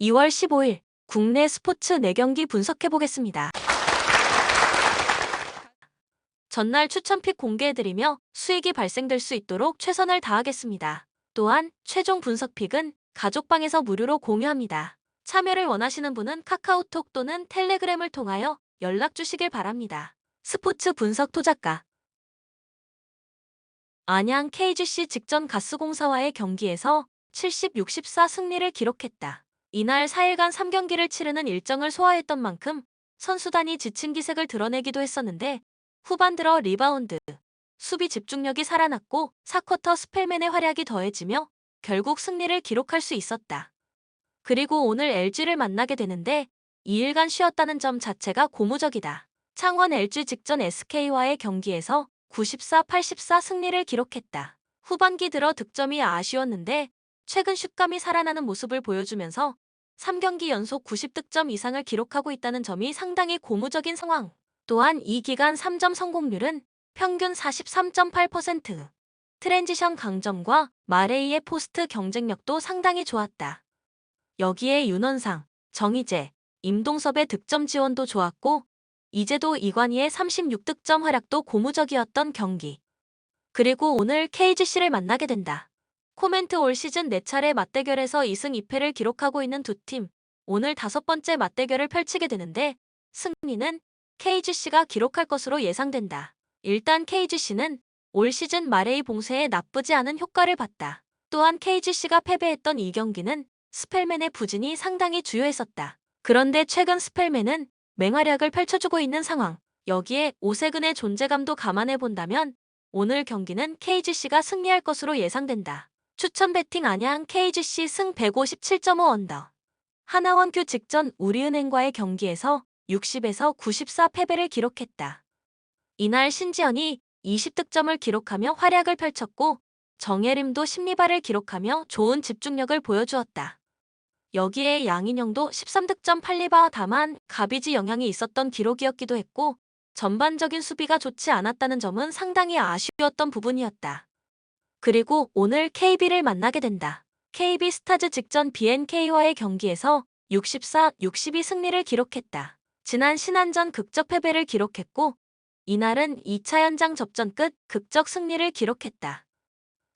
2월 15일 국내 스포츠 4경기 분석해보겠습니다. 전날 추천픽 공개해드리며 수익이 발생될 수 있도록 최선을 다하겠습니다. 또한 최종 분석픽은 가족방에서 무료로 공유합니다. 참여를 원하시는 분은 카카오톡 또는 텔레그램을 통하여 연락 주시길 바랍니다. 스포츠 분석 토작가 안양 KGC 직전 가스공사와의 경기에서 70, 64 승리를 기록했다. 이날 4일간 3경기를 치르는 일정을 소화했던 만큼 선수단이 지친 기색을 드러내기도 했었는데 후반 들어 리바운드, 수비 집중력이 살아났고 4쿼터 스펠맨의 활약이 더해지며 결국 승리를 기록할 수 있었다. 그리고 오늘 LG를 만나게 되는데 2일간 쉬었다는 점 자체가 고무적이다. 창원 LG 직전 SK와의 경기에서 94, 84 승리를 기록했다. 후반기 들어 득점이 아쉬웠는데 최근 슛감이 살아나는 모습을 보여주면서 3경기 연속 90득점 이상을 기록하고 있다는 점이 상당히 고무적인 상황. 또한 이 기간 3점 성공률은 평균 43.8%. 트랜지션 강점과 마레이의 포스트 경쟁력도 상당히 좋았다. 여기에 윤원상, 정희재, 임동섭의 득점 지원도 좋았고 이제도 이관희의 36득점 활약도 고무적이었던 경기. 그리고 오늘 KGC를 만나게 된다. 코멘트 올 시즌 4차례 맞대결에서 2승 2패를 기록하고 있는 두 팀. 오늘 다섯 번째 맞대결을 펼치게 되는데 승리는 KGC가 기록할 것으로 예상된다. 일단 KGC는 올 시즌 마레이 봉쇄에 나쁘지 않은 효과를 봤다. 또한 KGC가 패배했던 이 경기는 스펠맨의 부진이 상당히 주요했었다. 그런데 최근 스펠맨은 맹활약을 펼쳐주고 있는 상황. 여기에 오세근의 존재감도 감안해 본다면 오늘 경기는 KGC가 승리할 것으로 예상된다. 추천 배팅 안양 KGC 승 157.5 언더. 하나원큐 직전 우리은행과의 경기에서 60에서 94 패배를 기록했다. 이날 신지연이 20득점을 기록하며 활약을 펼쳤고 정예림도 심리발을 기록하며 좋은 집중력을 보여주었다. 여기에 양인영도 13득점 8리바 다만 가비지 영향이 있었던 기록이었기도 했고 전반적인 수비가 좋지 않았다는 점은 상당히 아쉬웠던 부분이었다. 그리고 오늘 KB를 만나게 된다. KB 스타즈 직전 BNK와의 경기에서 64, 62 승리를 기록했다. 지난 신안전 극적 패배를 기록했고 이날은 2차 연장 접전 끝 극적 승리를 기록했다.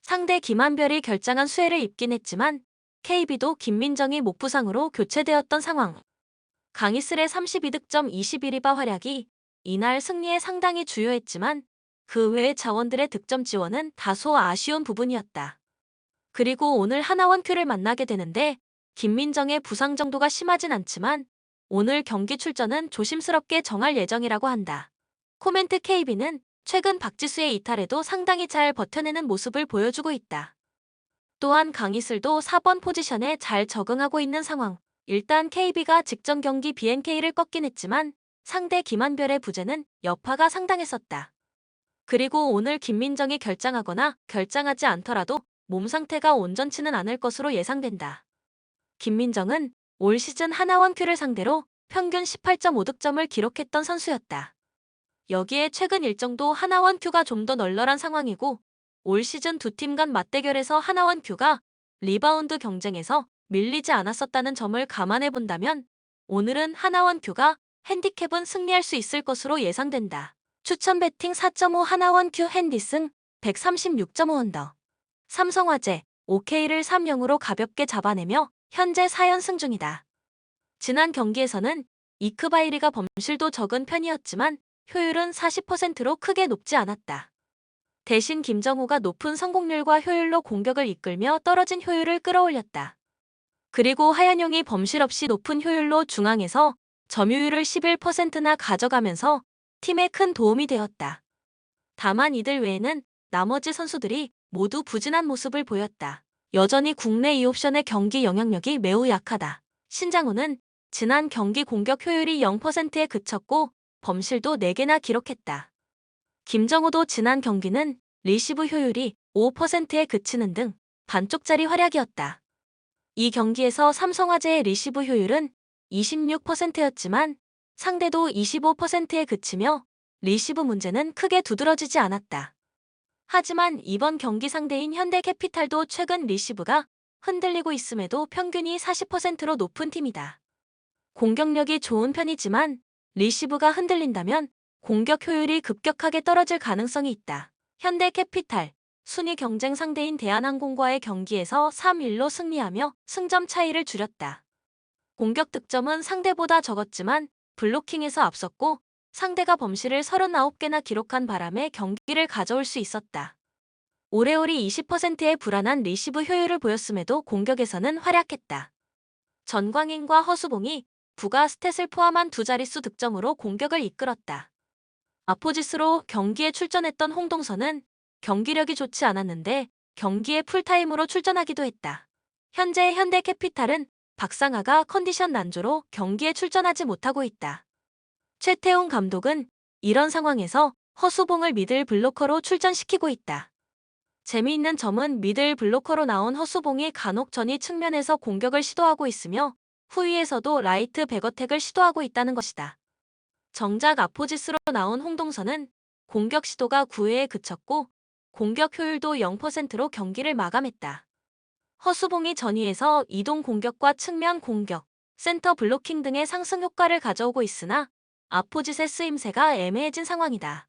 상대 김한별이 결장한 수혜를 입긴 했지만 KB도 김민정이 목 부상으로 교체되었던 상황. 강희슬의 32득점 21리바 활약이 이날 승리에 상당히 주요했지만 그 외의 자원들의 득점 지원은 다소 아쉬운 부분이었다. 그리고 오늘 하나원 큐를 만나게 되는데 김민정의 부상 정도가 심하진 않지만 오늘 경기 출전은 조심스럽게 정할 예정이라고 한다. 코멘트 KB는 최근 박지수의 이탈에도 상당히 잘 버텨내는 모습을 보여주고 있다. 또한 강희슬도 4번 포지션에 잘 적응하고 있는 상황. 일단 KB가 직전 경기 BNK를 꺾긴 했지만 상대 김한별의 부재는 여파가 상당했었다. 그리고 오늘 김민정이 결장하거나 결장하지 않더라도 몸 상태가 온전치는 않을 것으로 예상된다. 김민정은 올 시즌 하나원 큐를 상대로 평균 18.5득점을 기록했던 선수였다. 여기에 최근 일정도 하나원 큐가 좀 더 널널한 상황이고 올 시즌 두 팀 간 맞대결에서 하나원 큐가 리바운드 경쟁에서 밀리지 않았었다는 점을 감안해 본다면 오늘은 하나원 큐가 핸디캡은 승리할 수 있을 것으로 예상된다. 추천 배팅 4.5 하나원 큐 핸디승 136.5 언더. 삼성화재 OK를 3-0으로 가볍게 잡아내며 현재 4연승 중이다. 지난 경기에서는 이크바이리가 범실도 적은 편이었지만 효율은 40%로 크게 높지 않았다. 대신 김정우가 높은 성공률과 효율로 공격을 이끌며 떨어진 효율을 끌어올렸다. 그리고 하현용이 범실 없이 높은 효율로 중앙에서 점유율을 11%나 가져가면서 팀에 큰 도움이 되었다. 다만 이들 외에는 나머지 선수들이 모두 부진한 모습을 보였다. 여전히 국내 2옵션의 경기 영향력이 매우 약하다. 신장훈은 지난 경기 공격 효율이 0%에 그쳤고 범실도 4개나 기록했다. 김정우도 지난 경기는 리시브 효율이 5%에 그치는 등 반쪽짜리 활약이었다. 이 경기에서 삼성화재의 리시브 효율은 26%였지만 상대도 25%에 그치며 리시브 문제는 크게 두드러지지 않았다. 하지만 이번 경기 상대인 현대캐피탈도 최근 리시브가 흔들리고 있음에도 평균이 40%로 높은 팀이다. 공격력이 좋은 편이지만 리시브가 흔들린다면 공격 효율이 급격하게 떨어질 가능성이 있다. 현대캐피탈, 순위 경쟁 상대인 대한항공과의 경기에서 3-1로 승리하며 승점 차이를 줄였다. 공격 득점은 상대보다 적었지만 블로킹에서 앞섰고 상대가 범실을 39개나 기록한 바람에 경기를 가져올 수 있었다. 오레올이 20%의 불안한 리시브 효율을 보였음에도 공격에서는 활약했다. 전광인과 허수봉이 부가 스탯을 포함한 두 자릿수 득점으로 공격을 이끌었다. 아포지스로 경기에 출전했던 홍동선은 경기력이 좋지 않았는데 경기에 풀타임으로 출전하기도 했다. 현재 현대캐피탈은 박상아가 컨디션 난조로 경기에 출전하지 못하고 있다. 최태웅 감독은 이런 상황에서 허수봉을 미들 블로커로 출전시키고 있다. 재미있는 점은 미들 블로커로 나온 허수봉이 간혹 전위 측면에서 공격을 시도하고 있으며 후위에서도 라이트 백어택을 시도하고 있다는 것이다. 정작 아포지스로 나온 홍동선은 공격 시도가 9회에 그쳤고 공격 효율도 0%로 경기를 마감했다. 허수봉이 전위에서 이동 공격과 측면 공격, 센터 블로킹 등의 상승 효과를 가져오고 있으나 아포짓의 쓰임새가 애매해진 상황이다.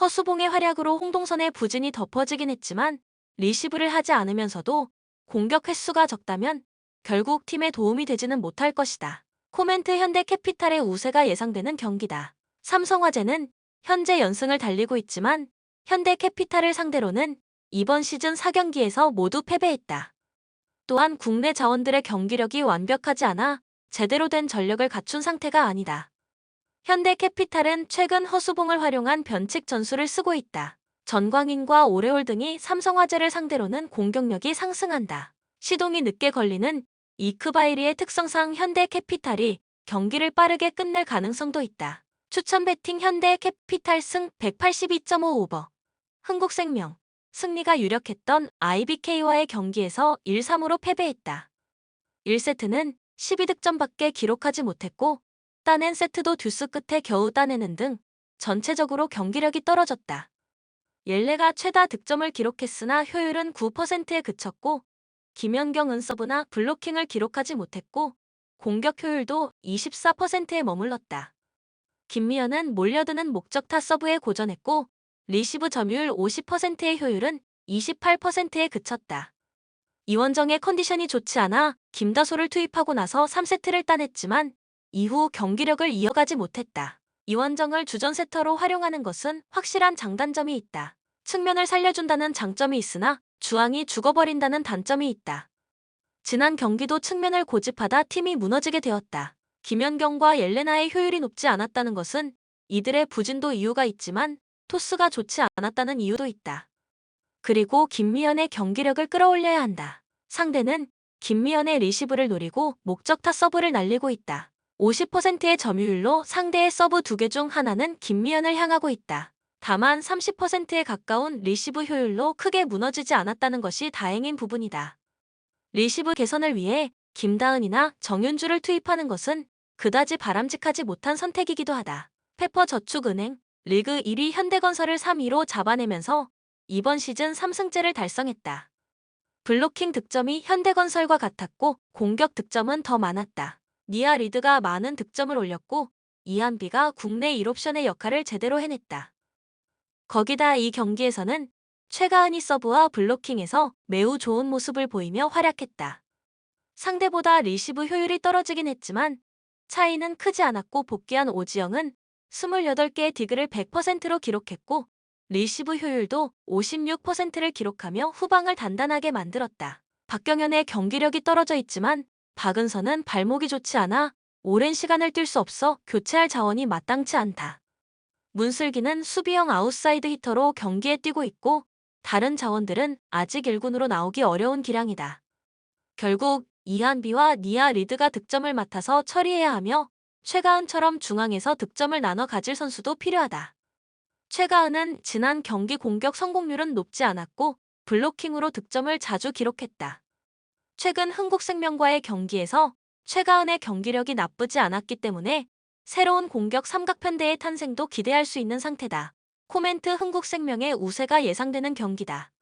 허수봉의 활약으로 홍동선의 부진이 덮어지긴 했지만 리시브를 하지 않으면서도 공격 횟수가 적다면 결국 팀에 도움이 되지는 못할 것이다. 코멘트 현대 캐피탈의 우세가 예상되는 경기다. 삼성화재는 현재 연승을 달리고 있지만 현대 캐피탈을 상대로는 이번 시즌 4경기에서 모두 패배했다. 또한 국내 자원들의 경기력이 완벽하지 않아 제대로 된 전력을 갖춘 상태가 아니다. 현대 캐피탈은 최근 허수봉을 활용한 변칙 전술을 쓰고 있다. 전광인과 오레올 등이 삼성화재를 상대로는 공격력이 상승한다. 시동이 늦게 걸리는 이크바이리의 특성상 현대 캐피탈이 경기를 빠르게 끝낼 가능성도 있다. 추천 배팅 현대 캐피탈 승 182.5 오버. 흥국생명. 승리가 유력했던 IBK와의 경기에서 1-3으로 패배했다. 1세트는 12득점밖에 기록하지 못했고 따낸 세트도 듀스 끝에 겨우 따내는 등 전체적으로 경기력이 떨어졌다. 옐레가 최다 득점을 기록했으나 효율은 9%에 그쳤고 김연경은 서브나 블로킹을 기록하지 못했고 공격 효율도 24%에 머물렀다. 김미연은 몰려드는 목적타 서브에 고전했고 리시브 점유율 50%의 효율은 28%에 그쳤다. 이원정의 컨디션이 좋지 않아 김다소를 투입하고 나서 3세트를 따냈지만 이후 경기력을 이어가지 못했다. 이원정을 주전 세터로 활용하는 것은 확실한 장단점이 있다. 측면을 살려준다는 장점이 있으나 주앙이 죽어버린다는 단점이 있다. 지난 경기도 측면을 고집하다 팀이 무너지게 되었다. 김연경과 옐레나의 효율이 높지 않았다는 것은 이들의 부진도 이유가 있지만 토스가 좋지 않았다는 이유도 있다. 그리고 김미연의 경기력을 끌어올려야 한다. 상대는 김미연의 리시브를 노리고 목적타 서브를 날리고 있다. 50%의 점유율로 상대의 서브 두 개 중 하나는 김미연을 향하고 있다. 다만 30%에 가까운 리시브 효율로 크게 무너지지 않았다는 것이 다행인 부분이다. 리시브 개선을 위해 김다은이나 정윤주를 투입하는 것은 그다지 바람직하지 못한 선택이기도 하다. 페퍼 저축은행 리그 1위 현대건설을 3위로 잡아내면서 이번 시즌 3승째를 달성했다. 블로킹 득점이 현대건설과 같았고 공격 득점은 더 많았다. 니아 리드가 많은 득점을 올렸고 이한비가 국내 1옵션의 역할을 제대로 해냈다. 거기다 이 경기에서는 최가은이 서브와 블로킹에서 매우 좋은 모습을 보이며 활약했다. 상대보다 리시브 효율이 떨어지긴 했지만 차이는 크지 않았고 복귀한 오지영은 28개의 디그를 100%로 기록했고 리시브 효율도 56%를 기록하며 후방을 단단하게 만들었다. 박경현의 경기력이 떨어져 있지만 박은서는 발목이 좋지 않아 오랜 시간을 뛸 수 없어 교체할 자원이 마땅치 않다. 문슬기는 수비형 아웃사이드 히터로 경기에 뛰고 있고 다른 자원들은 아직 1군으로 나오기 어려운 기량이다. 결국 이한비와 니아 리드가 득점을 맡아서 처리해야 하며 최가은처럼 중앙에서 득점을 나눠 가질 선수도 필요하다. 최가은은 지난 경기 공격 성공률은 높지 않았고 블로킹으로 득점을 자주 기록했다. 최근 흥국생명과의 경기에서 최가은의 경기력이 나쁘지 않았기 때문에 새로운 공격 삼각편대의 탄생도 기대할 수 있는 상태다. 코멘트 흥국생명의 우세가 예상되는 경기다.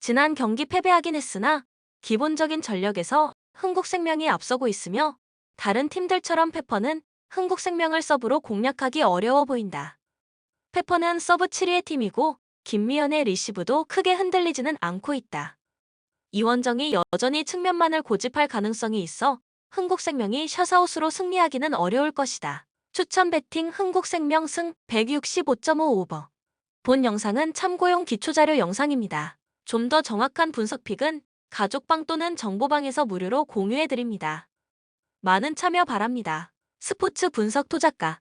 지난 경기 패배하긴 했으나 기본적인 전력에서 흥국생명이 앞서고 있으며 다른 팀들처럼 페퍼는 흥국생명을 서브로 공략하기 어려워 보인다. 페퍼는 서브 7위의 팀이고 김미연의 리시브도 크게 흔들리지는 않고 있다. 이원정이 여전히 측면만을 고집할 가능성이 있어 흥국생명이 샷아웃으로 승리하기는 어려울 것이다. 추천 배팅 흥국생명 승 165.5 오버. 본 영상은 참고용 기초자료 영상입니다. 좀 더 정확한 분석 픽은 가족방 또는 정보방에서 무료로 공유해드립니다. 많은 참여 바랍니다. 스포츠 분석 토작가